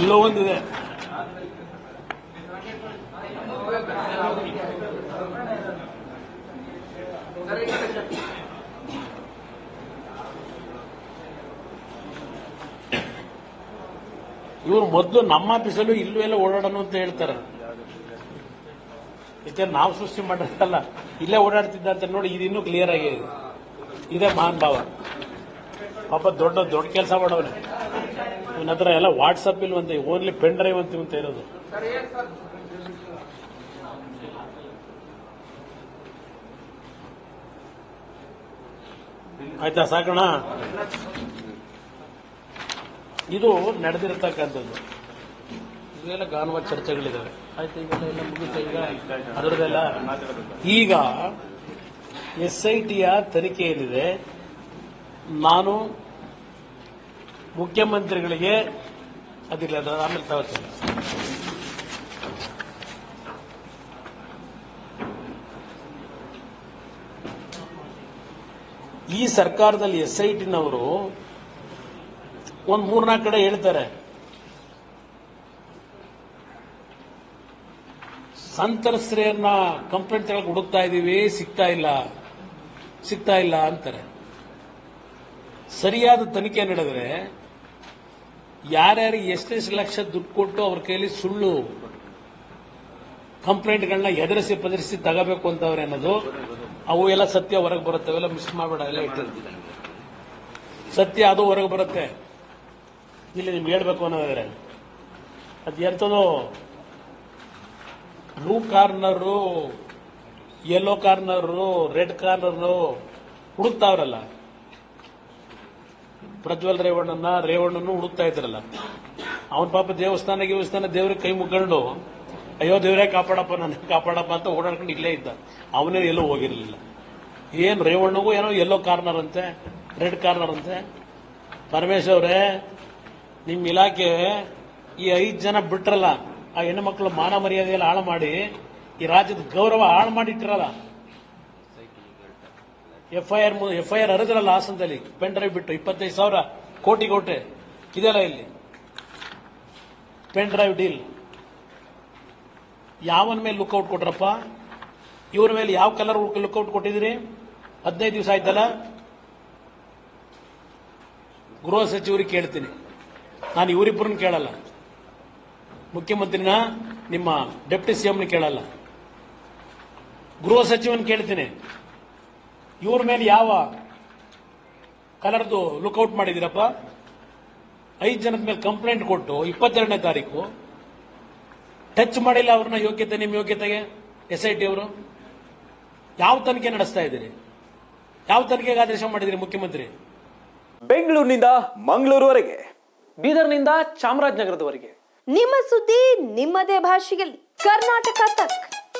ಎಲ್ಲೋ ಒಂದಿದೆ ಇವ್ರು ಮೊದಲು ನಮ್ಮ ಆಫೀಸಲ್ಲೂ ಇಲ್ಲೂ ಎಲ್ಲ ಓಡಾಡೋಣ ಅಂತ ಹೇಳ್ತಾರೆ. ಯಾಕೆ ನಾವು ಸೃಷ್ಟಿ ಮಾಡಿರಲ್ಲ ಇಲ್ಲೇ ಓಡಾಡ್ತಿದ್ದ ಅಂತ ನೋಡಿ ಇದು ಇನ್ನೂ ಕ್ಲಿಯರ್ ಆಗಿದೆ. ಇದೇ ಮಹಾನ್ ಭಾವ. ಪಾಪ ದೊಡ್ಡ ದೊಡ್ಡ ಕೆಲಸ ಮಾಡವನೆ. ಇವನ ಹತ್ರ ಎಲ್ಲ ವಾಟ್ಸಪ್ ಒಂದು ಓನ್ಲಿ ಪೆನ್ ಡ್ರೈವ್ ಅಂತ ಇವಂತ ಇರೋದು ಆಯ್ತಾ ಸಾಕಣ ಇದು ನಡೆದಿರತಕ್ಕಂಥದ್ದು. ಇದೆಲ್ಲ ಗಾನುವ ಚರ್ಚೆಗಳಿದಾವೆ. ಆಯ್ತು ಈಗೆಲ್ಲ ಎಲ್ಲ ಮುಗಿತ ಈಗ ಅದರದೆಲ್ಲ ಈಗ ಎಸ್ ಐ ಟಿಯ ತನಿಖೆ ಏನಿದೆ ನಾನು ಮುಖ್ಯಮಂತ್ರಿಗಳಿಗೆ ಅದಿಲ್ಲ ಅದು ಆಮೇಲೆ ತಗೋತೀನಿ. ಈ ಸರ್ಕಾರದಲ್ಲಿ ಎಸ್ ಐ ಟಿನವರು ಒಂದು ಮೂರ್ನಾಲ್ಕು ಕಡೆ ಹೇಳ್ತಾರೆ, ಸಂತ್ರಸ್ತೆಯನ್ನ ಕಂಪ್ಲೇಂಟ್ ತಗೊಳಕ್ ಹುಡುಕ್ತಾ ಇದ್ದೀವಿ ಸಿಗ್ತಾ ಇಲ್ಲ ಸಿಗ್ತಾ ಇಲ್ಲ ಅಂತಾರೆ. ಸರಿಯಾದ ತನಿಖೆ ನಡೆದ್ರೆ ಯಾರ್ಯಾರಿಗೆ ಎಷ್ಟೆಷ್ಟು ಲಕ್ಷ ದುಡ್ಡು ಕೊಟ್ಟು ಅವ್ರ ಕೈಲಿ ಸುಳ್ಳು ಕಂಪ್ಲೇಂಟ್ಗಳನ್ನ ಎದುರಿಸಿ ಪದರಿಸಿ ತಗೋಬೇಕು ಅಂತವ್ರೆ ಅನ್ನೋದು, ಅವು ಎಲ್ಲ ಸತ್ಯ ಹೊರಗೆ ಬರುತ್ತೆ, ಅವೆಲ್ಲ ಮಿಸ್ ಮಾಡಬೇಡ, ಎಲ್ಲ ಇಟ್ಟಿರ್ತೀನಿ ಸತ್ಯ ಅದು ಹೊರಗೆ ಬರುತ್ತೆ. ಇಲ್ಲಿ ನಿಮ್ಗೆ ಹೇಳ್ಬೇಕು ಅನ್ನೋದಾದ್ರೆ, ಅದು ಎಂಥದೋ blue corner yellow corner red corner ಹುಡುಕ್ತಾವ್ರಲ್ಲ. Prajwal ರೇವಣ್ಣನ ರೇವಣ್ಣನು ಹುಡುಕ್ತಾ ಇದ್ರಲ್ಲ. ಅವನ ಪಾಪ ದೇವಸ್ಥಾನ ದೇವಸ್ಥಾನ ದೇವ್ರಿಗೆ ಕೈ ಮುಗ್ಕೊಂಡು ಅಯ್ಯೋ ದೇವರೇ ಕಾಪಾಡಪ್ಪ ನನ್ನ ಕಾಪಾಡಪ್ಪ ಅಂತ ಓಡಾಡ್ಕೊಂಡು ಇಲ್ಲೇ ಇದ್ದ. ಅವನೇ ಎಲ್ಲೂ ಹೋಗಿರಲಿಲ್ಲ. ಏನ್ ರೇವಣ್ಣಗೂ ಏನೋ ಎಲ್ಲೋ ಕಾರ್ನರ್ ಅಂತೆ ರೆಡ್ ಕಾರ್ನರ್ ಅಂತೆ ಪರಮೇಶ್ ಅವರೇ ನಿಮ್ಮ ಇಲಾಖೆ ಈ ಐದು ಜನ ಬಿಟ್ರಲ್ಲ, ಆ ಹೆಣ್ಣು ಮಕ್ಕಳು ಮಾನ ಮರ್ಯಾದೆಯಲ್ಲಿ ಹಾಳು ಮಾಡಿ, ಈ ರಾಜ್ಯದ ಗೌರವ ಹಾಳು ಮಾಡಿಟ್ಟಿರಲ್ಲ. ಎಫ್ಐಆರ್ ಎಫ್ಐಆರ್ ಹರಿದ್ರಲ್ಲ ಹಾಸನದಲ್ಲಿ ಪೆನ್ ಡ್ರೈವ್ ಬಿಟ್ಟು ಇಪ್ಪತ್ತೈದು ಸಾವಿರ ಕೋಟಿ ಕೋಟೆ ಇದೆಲ್ಲ ಇಲ್ಲಿ? Pen drive deal. ಯಾವನ ಮೇಲೆ ಲುಕ್ಔಟ್ ಕೊಟ್ರಪ್ಪ? ಇವ್ರ ಮೇಲೆ ಯಾವ ಕಲರ್ ಲುಕ್ಔಟ್ ಕೊಟ್ಟಿದ್ದೀರಿ? ಹದಿನೈದು ದಿವಸ ಆಯ್ತಲ್ಲ? ಗೃಹ ಸಚಿವರಿಗೆ ಕೇಳ್ತೀನಿ. ನಾನು ಇವರಿಬ್ಬರನ್ನ ಕೇಳಲ್ಲ. ಮುಖ್ಯಮಂತ್ರಿನ, ನಿಮ್ಮ ಡೆಪ್ಟಿ ಸಿಎಂನ ಕೇಳಲ್ಲ. ಗೃಹ ಸಚಿವನ ಕೇಳ್ತೀನಿ. ಇವ್ರ ಮೇಲೆ ಯಾವ ಕಲರ್ದು ಲುಕ್ಔಟ್ ಮಾಡಿದಿರಪ್ಪ ಐದು ಜನದ ಮೇಲೆ ಕಂಪ್ಲೇಂಟ್ ಕೊಟ್ಟು ಇಪ್ಪತ್ತೆರಡನೇ ತಾರೀಕು ಟಚ್ ಮಾಡಿಲ್ಲ ಅವ್ರನ್ನ ಯೋಗ್ಯತೆ ನಿಮ್ಮ ಯೋಗ್ಯತೆಗೆ? ಎಸ್ ಐ ಟಿ ಅವರು? ಯಾವ ತನಿಖೆ ನಡೆಸ್ತಾ ಇದ್ದೀರಿ? ಯಾವ ತನಿಖೆಗೆ ಆದೇಶ ಮಾಡಿದಿರಿ ಮುಖ್ಯಮಂತ್ರಿ? ಬೆಂಗಳೂರಿನಿಂದ ಮಂಗಳೂರುವರೆಗೆ. ಬೀದರ್ನಿಂದ ಚಾಮರಾಜನಗರದವರೆಗೆ. ನಿಮ್ಮ ಸುದ್ದಿ ನಿಮ್ಮದೇ ಭಾಷೆಯಲ್ಲಿ. ಕರ್ನಾಟಕ ತಕ್.